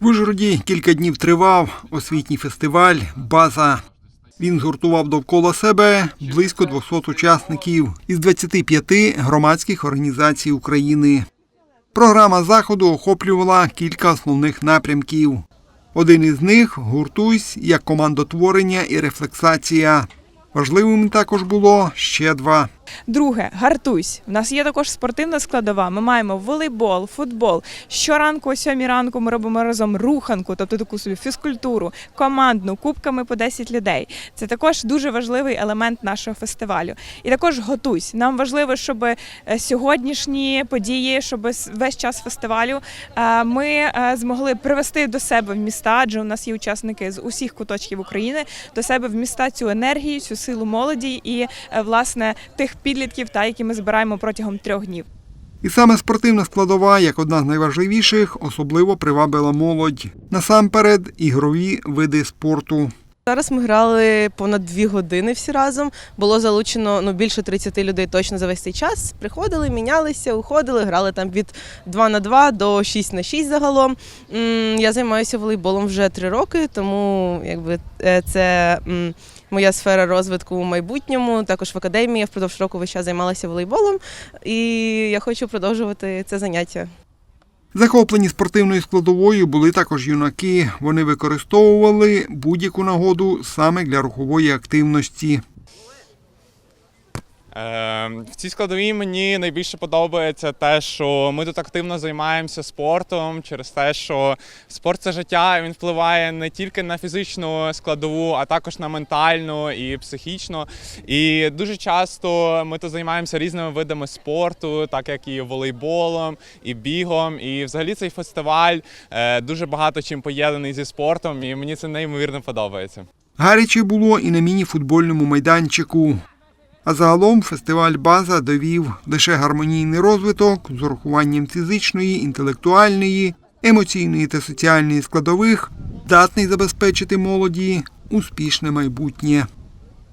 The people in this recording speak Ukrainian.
В Ужгороді кілька днів тривав освітній фестиваль База. Він згуртував довкола себе близько 200 учасників із 25 громадських організацій України. Програма заходу охоплювала кілька основних напрямків. Один із них гуртуйсь як командотворення і рефлексація. Важливим також було ще два. Друге, гартуйсь. У нас є також спортивна складова. Ми маємо волейбол, футбол. Щоранку о сьомій ранку ми робимо разом руханку, тобто таку собі фізкультуру, командну, кубками по 10 людей. Це також дуже важливий елемент нашого фестивалю. І також готуйсь. Нам важливо, щоб е, сьогоднішні події, щоб весь час фестивалю е, ми е, змогли привести до себе в міста, адже у нас є учасники з усіх куточків України, до себе в міста цю енергію, цю силу молоді і власне тих підлітків, та які ми збираємо протягом трьох днів. І саме спортивна складова, як одна з найважливіших, особливо привабила молодь. Насамперед, ігрові види спорту. Зараз ми грали понад дві години всі разом. Було залучено ну більше 30 людей точно за весь цей час. Приходили, мінялися, уходили, грали там від 2 на 2 до 6 на 6 загалом. Я займаюся волейболом вже три роки, тому якби е, це моя сфера розвитку у майбутньому. Також в академії впродовж року весь час займалася волейболом, і я хочу продовжувати це заняття. Захоплені спортивною складовою були також юнаки. Вони використовували будь-яку нагоду саме для рухової активності. Е, В цій складовій мені найбільше подобається те, що ми тут активно займаємося спортом через те, що спорт це життя, він впливає не тільки на фізичну складову, а також на ментальну і психічну. І дуже часто ми тут займаємося різними видами спорту, так як і волейболом, і бігом. І взагалі цей фестиваль е, дуже багато чим поєднаний зі спортом, і мені це неймовірно подобається. Гаряче було і на міні-футбольному майданчику. А загалом фестиваль База довів лише гармонійний розвиток з урахуванням фізичної, інтелектуальної, емоційної та соціальної складових, здатний забезпечити молоді успішне майбутнє.